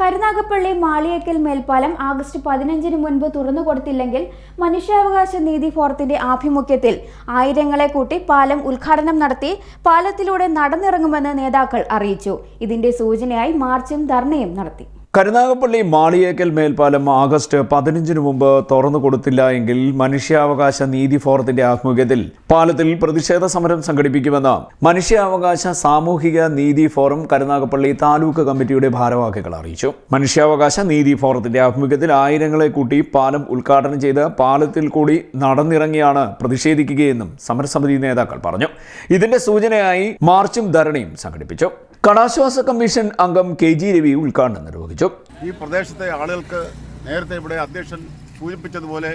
കരുനാഗപ്പള്ളി മാളിയക്കൽ മേൽപ്പാലം ആഗസ്റ്റ് പതിനഞ്ചിന് മുൻപ് തുറന്നു കൊടുത്തില്ലെങ്കിൽ മനുഷ്യാവകാശ നീതി ഫോറത്തിന്റെ ആഭിമുഖ്യത്തിൽ ആയിരങ്ങളെ കൂട്ടി പാലം ഉദ്ഘാടനം നടത്തി പാലത്തിലൂടെ നടന്നിറങ്ങുമെന്ന് നേതാക്കൾ അറിയിച്ചു. ഇതിന്റെ സൂചനയായി മാർച്ചും ധർണയും നടത്തി. കരുനാഗപ്പള്ളി മാളിയേക്കൽ മേൽപ്പാലം ആഗസ്റ്റ് പതിനഞ്ചിനു മുമ്പ് തുറന്നു കൊടുത്തില്ല എങ്കിൽ മനുഷ്യാവകാശ നീതി ഫോറത്തിന്റെ ആഭിമുഖ്യത്തിൽ പാലത്തിൽ പ്രതിഷേധ സമരം സംഘടിപ്പിക്കുമെന്ന് മനുഷ്യാവകാശ സാമൂഹിക നീതി ഫോറം കരുനാഗപ്പള്ളി താലൂക്ക് കമ്മിറ്റിയുടെ ഭാരവാഹികൾ അറിയിച്ചു. മനുഷ്യാവകാശ നീതി ഫോറത്തിന്റെ ആഭിമുഖ്യത്തിൽ ആയിരങ്ങളെ കൂട്ടി പാലം ഉദ്ഘാടനം ചെയ്ത് പാലത്തിൽ കൂടി നടന്നിറങ്ങിയാണ് പ്രതിഷേധിക്കുകയെന്നും സമരസമിതി നേതാക്കൾ പറഞ്ഞു. ഇതിന്റെ സൂചനയായി മാർച്ചും ധരണിയും സംഘടിപ്പിച്ചു. കടാശ്വാസ കമ്മീഷൻ അംഗം കെ ജി രവി ഉദ്ഘാടനം നിർവഹിച്ചു. ഈ പ്രദേശത്തെ ആളുകൾക്ക് നേരത്തെ ഇവിടെ അധ്യക്ഷൻ സൂചിപ്പിച്ചതുപോലെ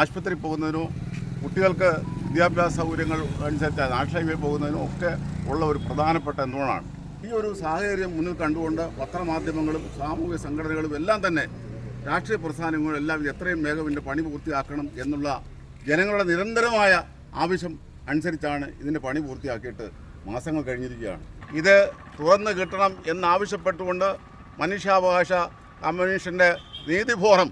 ആശുപത്രി പോകുന്നതിനോ കുട്ടികൾക്ക് വിദ്യാഭ്യാസ സൗകര്യങ്ങൾ അനുസരിച്ച് നാട്ടിലേക്ക് പോകുന്നതിനും ഒക്കെ ഉള്ള ഒരു പ്രധാനപ്പെട്ട എന്തുകൊണ്ടാണ്? ഈ ഒരു സാഹചര്യം മുന്നിൽ കണ്ടുകൊണ്ട് പത്രമാധ്യമങ്ങളും സാമൂഹിക സംഘടനകളും എല്ലാം തന്നെ രാഷ്ട്രീയ പ്രസ്ഥാനങ്ങളും എല്ലാം എത്രയും വേഗം ഇതിന്റെ പണി പൂർത്തിയാക്കണം എന്നുള്ള ജനങ്ങളുടെ നിരന്തരമായ ആവശ്യം അനുസരിച്ചാണ് ഇതിന്റെ പണി പൂർത്തിയാക്കിയിട്ട് മാസങ്ങൾ കഴിഞ്ഞിരിക്കുകയാണ്. ഇത് തുറന്നു കിട്ടണം എന്നാവശ്യപ്പെട്ടുകൊണ്ട് മനുഷ്യാവകാശ കമ്മീഷന്റെ നീതി ഫോറം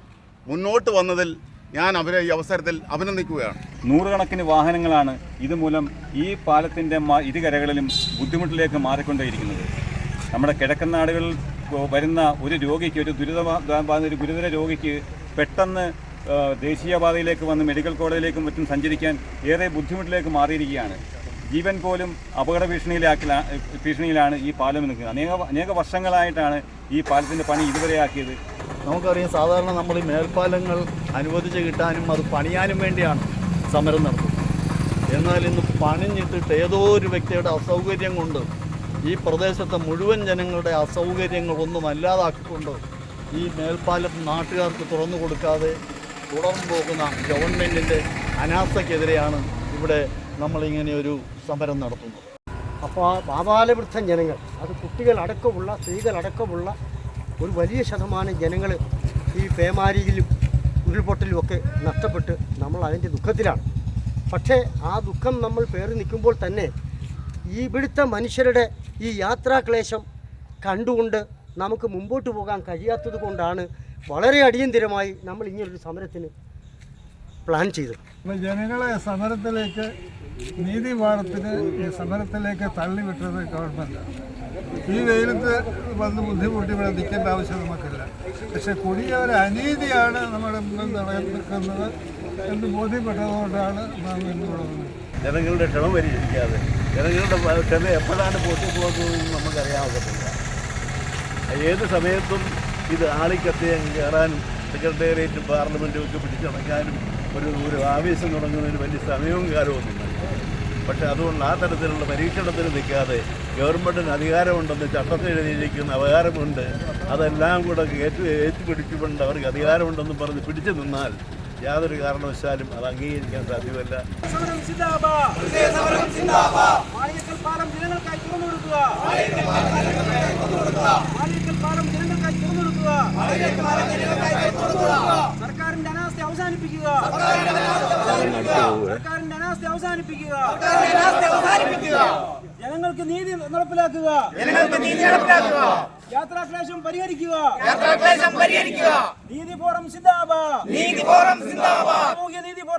മുന്നോട്ട് വന്നതിൽ ഞാൻ അവരെ ഈ അവസരത്തിൽ അഭിനന്ദിക്കുകയാണ്. നൂറുകണക്കിന് വാഹനങ്ങളാണ് ഇതുമൂലം ഈ പാലത്തിന്റെ ഇരുകരകളിലും ബുദ്ധിമുട്ടിലേക്ക് മാറിക്കൊണ്ടേയിരിക്കുന്നത്. നമ്മുടെ കിഴക്കൻ നാടുകളിൽ വരുന്ന ഒരു രോഗിക്ക് ഒരു ദുരിത ഒരു ഗുരുതര രോഗിക്ക് പെട്ടെന്ന് ദേശീയപാതയിലേക്ക് വന്ന് മെഡിക്കൽ കോളേജിലേക്കും മറ്റും സഞ്ചരിക്കാൻ ഏറെ ബുദ്ധിമുട്ടിലേക്ക് മാറിയിരിക്കുകയാണ്. ജീവൻ പോലും അപകട ഭീഷണിയിലാക്കില ഭീഷണിയിലാണ് ഈ പാലം നിൽക്കുന്നത്. അനേക അനേക വർഷങ്ങളായിട്ടാണ് ഈ പാലത്തിന്റെ പണി ഇതുവരെ ആക്കിയത്. നമുക്കറിയാം സാധാരണ നമ്മൾ ഈ മേൽപ്പാലങ്ങൾ അനുവദിച്ച് കിട്ടാനും അത് പണിയാനും വേണ്ടിയാണ് സമരം നടത്തുന്നത്. എന്നാൽ ഇന്ന് പണിഞ്ഞിട്ടിട്ട് ഏതോ ഒരു വ്യക്തിയുടെ അസൗകര്യം കൊണ്ട് ഈ പ്രദേശത്തെ മുഴുവൻ ജനങ്ങളുടെ അസൗകര്യങ്ങളൊന്നും അല്ലാതാക്കിക്കൊണ്ട് ഈ മേൽപ്പാലം നാട്ടുകാർക്ക് തുറന്നു കൊടുക്കാതെ തുടർന്നു പോകുന്ന ഗവൺമെന്റിന്റെ അനാസ്ഥക്കെതിരെയാണ് ഇവിടെ നമ്മളിങ്ങനെ ഒരു സമരം നടത്തുന്നത് അപ്പോൾ ആ പാതാളവൃദ്ധം ജനങ്ങൾ അത് കുട്ടികളടക്കമുള്ള സ്ത്രീകളടക്കമുള്ള ഒരു വലിയ ശതമാനം ജനങ്ങൾ ഈ പേമാരിയിലും ഉരുൾപൊട്ടലും ഒക്കെ നഷ്ടപ്പെട്ട് നമ്മൾ അതിന്റെ ദുഃഖത്തിലാണ്. പക്ഷേ ആ ദുഃഖം നമ്മൾ പേറി നിൽക്കുമ്പോൾ തന്നെ ഈ ഇവിടുത്തെ മനുഷ്യരുടെ ഈ യാത്രാക്ലേശം കണ്ടുകൊണ്ട് നമുക്ക് മുമ്പോട്ട് പോകാൻ കഴിയാത്തത് കൊണ്ടാണ് വളരെ അടിയന്തിരമായി നമ്മൾ ഇങ്ങനൊരു സമരത്തിന് പ്ലാൻ ചെയ്തത്. ജനങ്ങളെ സമരത്തിലേക്ക് നീതി വാദത്തിന് സമരത്തിലേക്ക് തള്ളിവിട്ടത് ഗവൺമെന്റാണ് ഈ വെയിലത്ത് വന്ന് ബുദ്ധിമുട്ടി ഇവിടെ നിൽക്കേണ്ട ആവശ്യം നമുക്കില്ല. പക്ഷെ കൊടിയ ഒരു അനീതിയാണ് നമ്മുടെ മുന്നിൽ നടക്കുന്നത് എന്ന് ബോധ്യപ്പെട്ടതുകൊണ്ടാണ് നാം വന്നത്. ജനങ്ങളുടെ ക്ഷണം പരിഹരിക്കാതെ ജനങ്ങളുടെ ക്ഷമ എപ്പോഴാണ് പൊട്ടിപ്പോകുന്നതെന്ന് നമുക്കറിയാവുന്നില്ല ഏത് സമയത്തും ഇത് ആളിക്കത്തി കയറാനും സെക്രട്ടേറിയറ്റും പാർലമെന്റും ഒക്കെ പിടിച്ചടക്കാനും ഒരു ഒരു ആവേശം തുടങ്ങുന്നതിന് വലിയ സമയവും കാലമൊന്നുമില്ല പക്ഷേ അതുകൊണ്ട് ആ തരത്തിലുള്ള പരീക്ഷണത്തിന് നിൽക്കാതെ ഗവൺമെന്റിന് അധികാരമുണ്ടെന്ന് ചട്ടത്തിൽ എഴുതിയിരിക്കുന്ന അവകാരമുണ്ട്. അതെല്ലാം കൂടെ ഏറ്റു ഏറ്റുപിടിച്ചുകൊണ്ട് അവർക്ക് അധികാരമുണ്ടെന്ന് പറഞ്ഞ് പിടിച്ചു നിന്നാൽ യാതൊരു കാരണവശാലും അത് അംഗീകരിക്കാൻ സാധ്യമല്ല. ജനങ്ങൾക്കായി തുറന്നു കൊടുക്കുക മാളിയേക്കൽ പാലം ജനങ്ങൾക്കായി തുറന്നു കൊടുക്കുക സർക്കാരിന്റെ അനാസ്ഥ അവസാനിപ്പിക്കുക. സർക്കാരിന്റെ അനാസ്ഥ അവസാനിപ്പിക്കുക. ജനങ്ങൾക്ക് നീതി നടപ്പിലാക്കുക. യാത്രാക്ലേശം പരിഹരിക്കുക. നീതി ഫോറം സിന്ദാബാദ്. നീതി ഫോറം സിന്ദാബാ സാമൂഹ്യ നീതി forum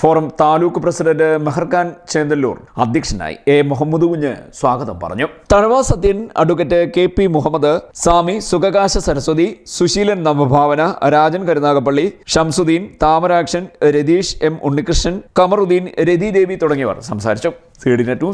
forum taluk president Meharkhan Chenthallur അധ്യക്ഷനായി എ മുഹമ്മദ് കുഞ്ഞ് സ്വാഗതം പറഞ്ഞു. Thazhava Sathyan advocate K P Muhammad Swami Sukhakasha Saraswathi Susheelan Navabhavana Rajan Karunagappally Shamsuddin Thamarakshan Ratheesh M Unnikrishnan Kamaruddin Rathidevi തുടങ്ങിയവർ സംസാരിച്ചു. C D net